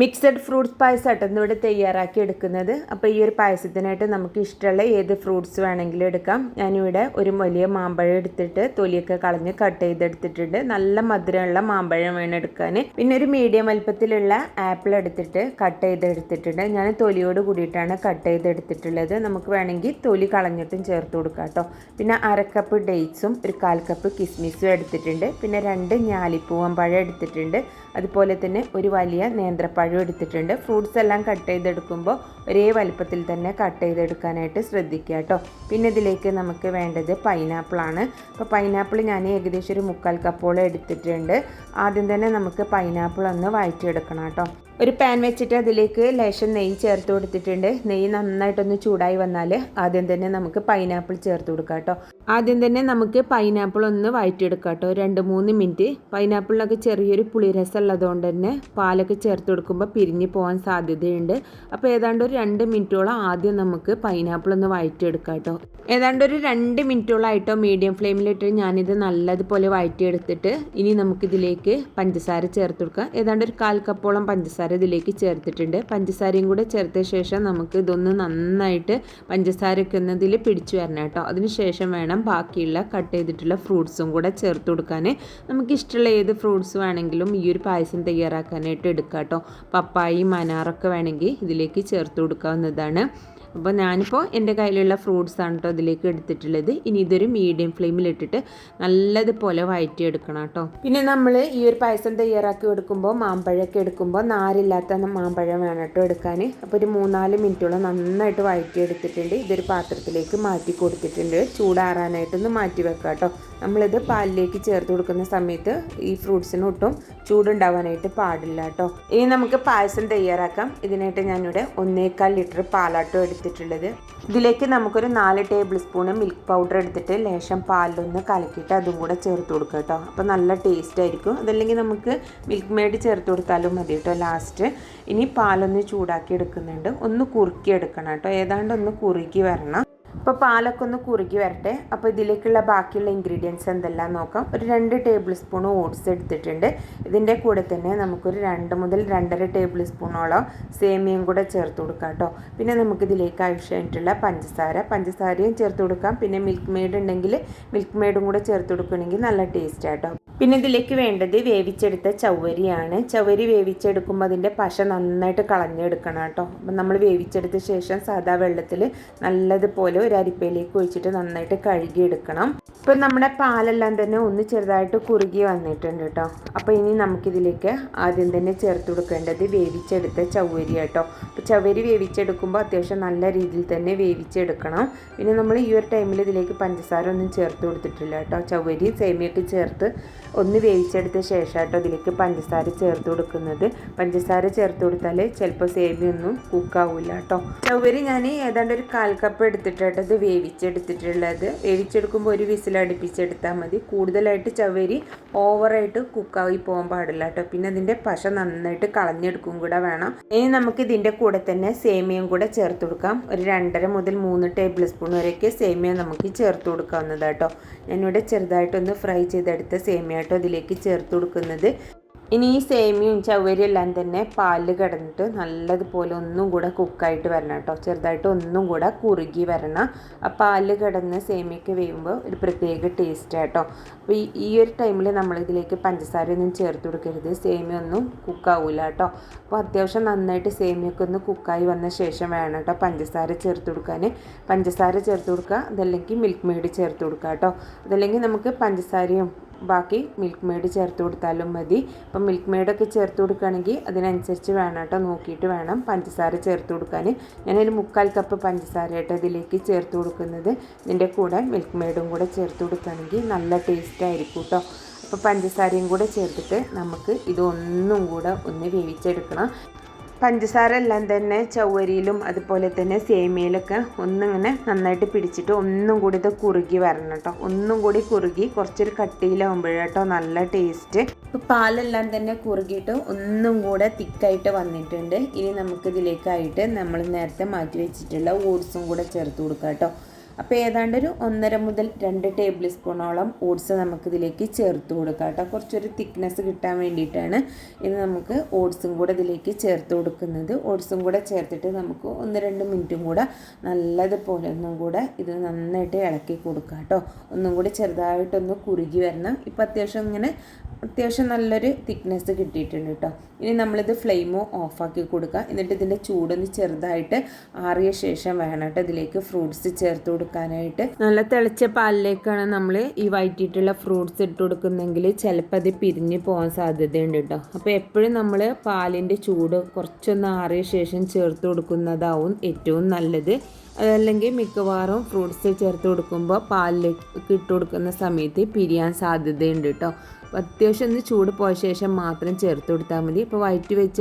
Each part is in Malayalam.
മിക്സഡ് ഫ്രൂട്ട്സ് പായസമായിട്ട് ഇന്നിവിടെ തയ്യാറാക്കി എടുക്കുന്നത്. അപ്പോൾ ഈ ഒരു പായസത്തിനായിട്ട് നമുക്ക് ഇഷ്ടമുള്ള ഏത് ഫ്രൂട്ട്സ് വേണമെങ്കിലും എടുക്കാം. ഞാനിവിടെ ഒരു വലിയ മാമ്പഴം എടുത്തിട്ട് തൊലിയൊക്കെ കളഞ്ഞ് കട്ട് ചെയ്തെടുത്തിട്ടുണ്ട്. നല്ല മധുരമുള്ള മാമ്പഴം വേണം എടുക്കാൻ. പിന്നെ ഒരു മീഡിയം വലുപ്പത്തിലുള്ള ആപ്പിൾ എടുത്തിട്ട് കട്ട് ചെയ്തെടുത്തിട്ടുണ്ട്. ഞാൻ തൊലിയോട് കൂടിയിട്ടാണ് കട്ട് ചെയ്തെടുത്തിട്ടുള്ളത്. നമുക്ക് വേണമെങ്കിൽ തൊലി കളഞ്ഞിട്ടും ചേർത്ത് കൊടുക്കാം കേട്ടോ. പിന്നെ അരക്കപ്പ് ഡേറ്റ്സും ഒരു കാൽ കപ്പ് കിസ്മിസും എടുത്തിട്ടുണ്ട്. പിന്നെ രണ്ട് ഞാലിപ്പൂവൻ പഴം എടുത്തിട്ടുണ്ട്. അതുപോലെ തന്നെ ഒരു വലിയ നേന്ത്രപ്പഴം എടുത്തിട്ടുണ്ട് ഫ്രൂട്ട്സ് എല്ലാം കട്ട് ചെയ്തെടുക്കുമ്പോൾ ഒരേ വലുപ്പത്തിൽ തന്നെ കട്ട് ചെയ്തെടുക്കാനായിട്ട് ശ്രദ്ധിക്കുക കേട്ടോ. പിന്നെ ഇതിലേക്ക് നമുക്ക് വേണ്ടത് പൈനാപ്പിളാണ് അപ്പോൾ പൈനാപ്പിൾ ഞാൻ ഏകദേശം ഒരു മുക്കാൽ കപ്പോളം എടുത്തിട്ടുണ്ട്. ആദ്യം തന്നെ നമുക്ക് പൈനാപ്പിൾ ഒന്ന് വഴറ്റിയെടുക്കണം കേട്ടോ. ഒരു പാൻ വെച്ചിട്ട് അതിലേക്ക് ലേശം നെയ്യ് ചേർത്ത് കൊടുത്തിട്ടുണ്ട്. നെയ്യ് നന്നായിട്ടൊന്ന് ചൂടായി വന്നാൽ ആദ്യം തന്നെ നമുക്ക് പൈനാപ്പിൾ ചേർത്ത് കൊടുക്കാം കേട്ടോ. ആദ്യം തന്നെ നമുക്ക് പൈനാപ്പിൾ ഒന്ന് വഴറ്റിയെടുക്കാം കേട്ടോ. രണ്ട് മൂന്ന് മിനിറ്റ് പൈനാപ്പിളിനൊക്കെ ചെറിയൊരു പുളിരസം ഉള്ളതുകൊണ്ട് തന്നെ പാലൊക്കെ ചേർത്ത് കൊടുക്കുമ്പോൾ പിരിഞ്ഞ് പോകാൻ സാധ്യതയുണ്ട്. അപ്പോൾ ഏതാണ്ട് ഒരു രണ്ട് മിനിറ്റോളം ആദ്യം നമുക്ക് പൈനാപ്പിൾ ഒന്ന് വഴറ്റിയെടുക്കാം കേട്ടോ. ഏതാണ്ട് ഒരു രണ്ട് മിനിറ്റോളായിട്ടോ മീഡിയം ഫ്ലെയിമിലിട്ട് ഞാനിത് നല്ലതുപോലെ വഴറ്റിയെടുത്തിട്ട് ഇനി നമുക്കിതിലേക്ക് പഞ്ചസാര ചേർത്ത് കൊടുക്കാം. ഏതാണ്ട് ഒരു കാൽ കപ്പോളം പഞ്ചസാര ഇതിലേക്ക് ചേർത്തിട്ടുണ്ട്. പഞ്ചസാരയും കൂടെ ചേർത്ത ശേഷം നമുക്ക് ഇതൊന്ന് നന്നായിട്ട് പഞ്ചസാരയൊക്കെ ഒന്ന് ഇതിൽ പിടിച്ചു വരണം കേട്ടോ. അതിനുശേഷം വേണം ബാക്കിയുള്ള കട്ട് ചെയ്തിട്ടുള്ള ഫ്രൂട്ട്സും കൂടെ ചേർത്ത് കൊടുക്കാൻ നമുക്ക് ഇഷ്ടമുള്ള ഏത് ഫ്രൂട്ട്സ് വേണമെങ്കിലും ഈ ഒരു പായസം തയ്യാറാക്കാനായിട്ട് എടുക്കാം കേട്ടോ. പപ്പായി മനാറൊക്കെ വേണമെങ്കിൽ ഇതിലേക്ക് ചേർത്ത് കൊടുക്കാവുന്നതാണ്. അപ്പോൾ ഞാനിപ്പോൾ എന്റെ കയ്യിലുള്ള ഫ്രൂട്ട്സ് ആണ് കേട്ടോ ഇതിലേക്ക് എടുത്തിട്ടുള്ളത്. ഇനി ഇതൊരു മീഡിയം ഫ്ലെയിമിലിട്ടിട്ട് നല്ലതുപോലെ വഴറ്റിയെടുക്കണം കേട്ടോ. പിന്നെ നമ്മൾ ഈ ഒരു പായസം തയ്യാറാക്കി എടുക്കുമ്പോൾ മാമ്പഴമൊക്കെ എടുക്കുമ്പോൾ നാരില്ലാത്ത മാമ്പഴം വേണം കേട്ടോ എടുക്കാൻ. അപ്പോൾ ഒരു മൂന്നാൽ മിനിറ്റോളം നന്നായിട്ട് വഴറ്റിയെടുത്തിട്ടുണ്ട് ഇതൊരു പാത്രത്തിലേക്ക് മാറ്റി കൊടുത്തിട്ടുണ്ട്. ചൂടാറാനായിട്ടൊന്ന് മാറ്റി വെക്കാം കേട്ടോ. നമ്മളിത് പാലിലേക്ക് ചേർത്ത് കൊടുക്കുന്ന സമയത്ത് ഈ ഫ്രൂട്ട്സിന് ഒട്ടും ചൂടുണ്ടാവാനായിട്ട് പാടില്ല കേട്ടോ. ഇനി നമുക്ക് പായസം തയ്യാറാക്കാം. ഇതിനായിട്ട് ഞാനിവിടെ ഒന്നേക്കാൽ ലിറ്റർ പാലാട്ടോ എടുത്തിട്ടുള്ളത്. ഇതിലേക്ക് നമുക്കൊരു നാല് ടേബിൾ സ്പൂൺ മിൽക്ക് പൗഡർ എടുത്തിട്ട് ലേശം പാലിലൊന്ന് കലക്കിയിട്ട് അതും കൂടെ ചേർത്ത് കൊടുക്കുക കേട്ടോ അപ്പോൾ നല്ല ടേസ്റ്റ് ആയിരിക്കും. അതല്ലെങ്കിൽ നമുക്ക് മിൽക്ക് മെയ്ഡ് ചേർത്ത് കൊടുത്താലും മതി കേട്ടോ ലാസ്റ്റ് ഇനി പാലൊന്ന് ചൂടാക്കി എടുക്കുന്നുണ്ട്. ഒന്ന് കുറുക്കി എടുക്കണം കേട്ടോ ഏതാണ്ട് ഒന്ന് കുറുക്കി വരണം. അപ്പോൾ പാലൊക്കെ ഒന്ന് കുറുകി വരട്ടെ. അപ്പോൾ ഇതിലേക്കുള്ള ബാക്കിയുള്ള ഇൻഗ്രീഡിയൻസ് എന്തെല്ലാം നോക്കാം. ഒരു രണ്ട് ടേബിൾ സ്പൂൺ ഓട്സ് എടുത്തിട്ടുണ്ട്. ഇതിന്റെ കൂടെ തന്നെ നമുക്കൊരു രണ്ട് മുതൽ രണ്ടര ടേബിൾ സ്പൂണോളം സേമിയയും കൂടെ ചേർത്ത് കൊടുക്കാം കേട്ടോ. പിന്നെ നമുക്കിതിലേക്ക് ആവശ്യമായിട്ടുള്ള പഞ്ചസാര. പഞ്ചസാരയും ചേർത്ത് കൊടുക്കാം. പിന്നെ മിൽക്ക് മെയ്ഡ് ഉണ്ടെങ്കിൽ മിൽക്ക് മെയ്ഡും കൂടെ ചേർത്ത് കൊടുക്കുകയാണെങ്കിൽ നല്ല ടേസ്റ്റ് ആട്ടോ പിന്നെ ഇതിലേക്ക് വേണ്ടത് വേവിച്ചെടുത്ത ചവരിയാണ്. ചവരി വേവിച്ചെടുക്കുമ്പോൾ അതിന്റെ പശ നന്നായിട്ട് കളഞ്ഞെടുക്കണം കേട്ടോ. അപ്പം നമ്മൾ വേവിച്ചെടുത്ത ശേഷം സാധാ വെള്ളത്തിൽ നല്ലതുപോലെ ഒരു അരിപ്പയിലേക്ക് ഒഴിച്ചിട്ട് നന്നായിട്ട് കഴുകിയെടുക്കണം. ഇപ്പം നമ്മുടെ പാലെല്ലാം തന്നെ ഒന്ന് ചെറുതായിട്ട് കുറുകി വന്നിട്ടുണ്ട് കേട്ടോ. അപ്പോൾ ഇനി നമുക്കിതിലേക്ക് ആദ്യം തന്നെ ചേർത്ത് കൊടുക്കേണ്ടത് വേവിച്ചെടുത്ത ചവരി കേട്ടോ അപ്പോൾ ചവരി വേവിച്ചെടുക്കുമ്പോൾ അത്യാവശ്യം നല്ല രീതിയിൽ തന്നെ വേവിച്ചെടുക്കണം. പിന്നെ നമ്മൾ ഈ ഒരു ടൈമിൽ ഇതിലേക്ക് പഞ്ചസാര ഒന്നും ചേർത്ത് കൊടുത്തിട്ടില്ല കേട്ടോ. ചവരി സേമിയൊക്കെ ചേർത്ത് ഒന്ന് വേവിച്ചെടുത്ത ശേഷം കേട്ടോ ഇതിലേക്ക് പഞ്ചസാര ചേർത്ത് കൊടുക്കുന്നത്. പഞ്ചസാര ചേർത്ത് കൊടുത്താൽ ചിലപ്പോൾ സേമിയൊന്നും കുക്കാവില്ല കേട്ടോ ചവരി ഞാൻ ഏതാണ്ട് ഒരു കാൽ കപ്പ് എടുത്തിട്ട് കേട്ടോ ഇത് വേവിച്ചെടുത്തിട്ടുള്ളത്. വേവിച്ചെടുക്കുമ്പോൾ ഒരു വിസിൽ അടുപ്പിച്ചെടുത്താൽ മതി. കൂടുതലായിട്ട് ചവരി ഓവറായിട്ട് കുക്കായി പോകാൻ പാടില്ല കേട്ടോ. പിന്നെ അതിന്റെ പശ നന്നായിട്ട് കളഞ്ഞെടുക്കും കൂടെ വേണം. ഇനി നമുക്ക് ഇതിന്റെ കൂടെ തന്നെ സേമിയയും കൂടെ ചേർത്ത് കൊടുക്കാം. ഒരു രണ്ടര മുതൽ മൂന്ന് ടേബിൾ സ്പൂൺ വരെയൊക്കെ സേമിയ നമുക്ക് ചേർത്ത് കൊടുക്കാവുന്നതാട്ടോ ഞാനിവിടെ ചെറുതായിട്ടൊന്ന് ഫ്രൈ ചെയ്തെടുത്ത സേമിയ കേട്ടോ ഇതിലേക്ക് ചേർത്ത് കൊടുക്കുന്നത്. ഇനി ഈ സേമിയും ചവരിയും എല്ലാം തന്നെ പാലിൽ കിടന്നിട്ട് നല്ലതുപോലെ ഒന്നും കൂടെ കുക്കായിട്ട് വരണം കേട്ടോ. ചെറുതായിട്ട് ഒന്നും കൂടെ കുറുകി വരണം. ആ പാലിൽ കിടന്ന് സേമിയൊക്കെ വേവുമ്പോൾ ഒരു പ്രത്യേക ടേസ്റ്റ് കേട്ടോ. അപ്പോൾ ഈ ഒരു ടൈമിൽ നമ്മളിതിലേക്ക് പഞ്ചസാര ഒന്നും ചേർത്ത് കൊടുക്കരുത്. സേമിയ ഒന്നും കുക്കാവില്ല കേട്ടോ. അപ്പോൾ അത്യാവശ്യം നന്നായിട്ട് സേമിയൊക്കെ ഒന്ന് കുക്കായി വന്ന ശേഷം വേണം കേട്ടോ പഞ്ചസാര ചേർത്ത് കൊടുക്കാൻ പഞ്ചസാര ചേർത്ത് കൊടുക്കുക. അതല്ലെങ്കിൽ മിൽക്ക് മെയ്ഡ് ചേർത്ത് കൊടുക്കുക കേട്ടോ. അതല്ലെങ്കിൽ നമുക്ക് പഞ്ചസാരയും ബാക്കി മിൽക്ക് മെയ്ഡ് ചേർത്ത് കൊടുത്താലും മതി. അപ്പം മിൽക്ക് മെയ്ഡൊക്കെ ചേർത്ത് കൊടുക്കുകയാണെങ്കിൽ അതിനനുസരിച്ച് വേണം കേട്ടോ. നോക്കിയിട്ട് വേണം പഞ്ചസാര ചേർത്ത് കൊടുക്കാൻ. ഞാനൊരു മുക്കാൽ കപ്പ് പഞ്ചസാര ആയിട്ട് ഇതിലേക്ക് ചേർത്ത് കൊടുക്കുന്നത്. ഇതിന്റെ കൂടെ മിൽക്ക് മെയ്ഡും കൂടെ ചേർത്ത് കൊടുക്കുകയാണെങ്കിൽ നല്ല ടേസ്റ്റ് ആയിരിക്കും കേട്ടോ. അപ്പോൾ പഞ്ചസാരയും കൂടെ ചേർത്തിട്ട് നമുക്ക് ഇതൊന്നും കൂടെ ഒന്ന് വേവിച്ചെടുക്കണം. പഞ്ചസാര എല്ലാം തന്നെ ചവ്വരിയിലും അതുപോലെ തന്നെ സേമിയയിലൊക്കെ ഒന്നിങ്ങനെ നന്നായിട്ട് പിടിച്ചിട്ട് ഒന്നും കൂടി ഇത് കുറുകി വരണം കേട്ടോ. ഒന്നും കൂടി കുറുകി കുറച്ചൊരു കട്ടിയിലാവുമ്പോഴേട്ടോ നല്ല ടേസ്റ്റ് പാലെല്ലാം തന്നെ കുറുകിയിട്ട് ഒന്നും കൂടെ തിക്കായിട്ട് വന്നിട്ടുണ്ട്. ഇനി നമുക്കിതിലേക്കായിട്ട് നമ്മൾ നേരത്തെ മാറ്റി വെച്ചിട്ടുള്ള ഓട്സും കൂടെ ചേർത്ത് കൊടുക്കാം കേട്ടോ. അപ്പോൾ ഏതാണ്ട് ഒരു ഒന്നര മുതൽ രണ്ട് ടേബിൾ സ്പൂണോളം ഓട്സ് നമുക്കിതിലേക്ക് ചേർത്ത് കൊടുക്കാം കേട്ടോ. കുറച്ചൊരു തിക്നെസ് കിട്ടാൻ വേണ്ടിയിട്ടാണ് ഇത് നമുക്ക് ഓട്സും കൂടെ ഇതിലേക്ക് ചേർത്ത് കൊടുക്കുന്നത്. ഓട്സും കൂടെ ചേർത്തിട്ട് നമുക്ക് ഒന്ന് രണ്ട് മിനിറ്റും കൂടെ നല്ലതുപോലെ ഒന്നും കൂടെ ഇത് നന്നായിട്ട് ഇളക്കി കൊടുക്കാം കേട്ടോ. ഒന്നും കൂടി ചെറുതായിട്ടൊന്ന് കുറുകി വരണം. ഇപ്പം അത്യാവശ്യം ഇങ്ങനെ അത്യാവശ്യം നല്ലൊരു തിക്നെസ് കിട്ടിയിട്ടുണ്ട് കേട്ടോ ഇനി നമ്മളിത് ഫ്ലെയിമോ ഓഫാക്കി കൊടുക്കുക എന്നിട്ട് ഇതിന്റെ ചൂടൊന്ന് ചെറുതായിട്ട് ആറിയ ശേഷം വേണം കേട്ടോ ഇതിലേക്ക് ഫ്രൂട്ട്സ് ചേർത്ത് കൊടുക്കാനായിട്ട്. നല്ല തിളച്ച പാലിലേക്കാണ് നമ്മൾ ഈ വൈറ്റിട്ടുള്ള ഫ്രൂട്ട്സ് ഇട്ട് കൊടുക്കുന്നെങ്കിൽ ചിലപ്പോൾ അത് പിരിഞ്ഞ് പോകാൻ സാധ്യതയുണ്ട് കേട്ടോ അപ്പോൾ എപ്പോഴും നമ്മൾ പാലിന്റെ ചൂട് കുറച്ചൊന്ന് ആറിയ ശേഷം ചേർത്ത് കൊടുക്കുന്നതാവും ഏറ്റവും നല്ലത്. അതല്ലെങ്കിൽ മിക്കവാറും ഫ്രൂട്ട്സ് ചേർത്ത് കൊടുക്കുമ്പോൾ പാലിലേക്ക് ഇട്ട് കൊടുക്കുന്ന സമയത്ത് പിരിയാൻ സാധ്യതയുണ്ട് കേട്ടോ അത്യാവശ്യം ഒന്ന് ചൂട് പോയ ശേഷം മാത്രം ചേർത്ത് കൊടുത്താൽ മതി. ഇപ്പോൾ വയറ്റി വെച്ച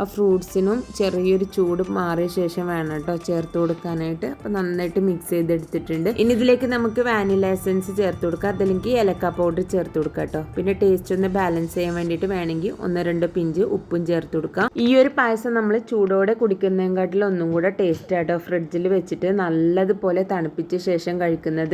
ആ ഫ്രൂട്ട്സിനും ചെറിയൊരു ചൂട് മാറിയ ശേഷം വേണം കേട്ടോ ചേർത്ത് കൊടുക്കാനായിട്ട്. അപ്പോൾ നന്നായിട്ട് മിക്സ് ചെയ്തെടുത്തിട്ടുണ്ട്. ഇനി ഇതിലേക്ക് നമുക്ക് വാനില എസൻസ് ചേർത്ത് കൊടുക്കാം. അതല്ലെങ്കിൽ ഏലക്ക പൗഡർ ചേർത്ത് കൊടുക്കാം കേട്ടോ. പിന്നെ ടേസ്റ്റ് ഒന്ന് ബാലൻസ് ചെയ്യാൻ വേണ്ടിയിട്ട് വേണമെങ്കിൽ ഒന്ന് രണ്ട് പിഞ്ച് ഉപ്പും ചേർത്ത് കൊടുക്കാം. ഈ ഒരു പായസം നമ്മൾ ചൂടോടെ കുടിക്കുന്നതിനെക്കാട്ടിലും ഒന്നും കൂടെ ടേസ്റ്റ് ആട്ടോ ഫ്രിഡ്ജിൽ വെച്ചിട്ട് നല്ലതുപോലെ തണുപ്പിച്ച ശേഷം കഴിക്കുന്നത്.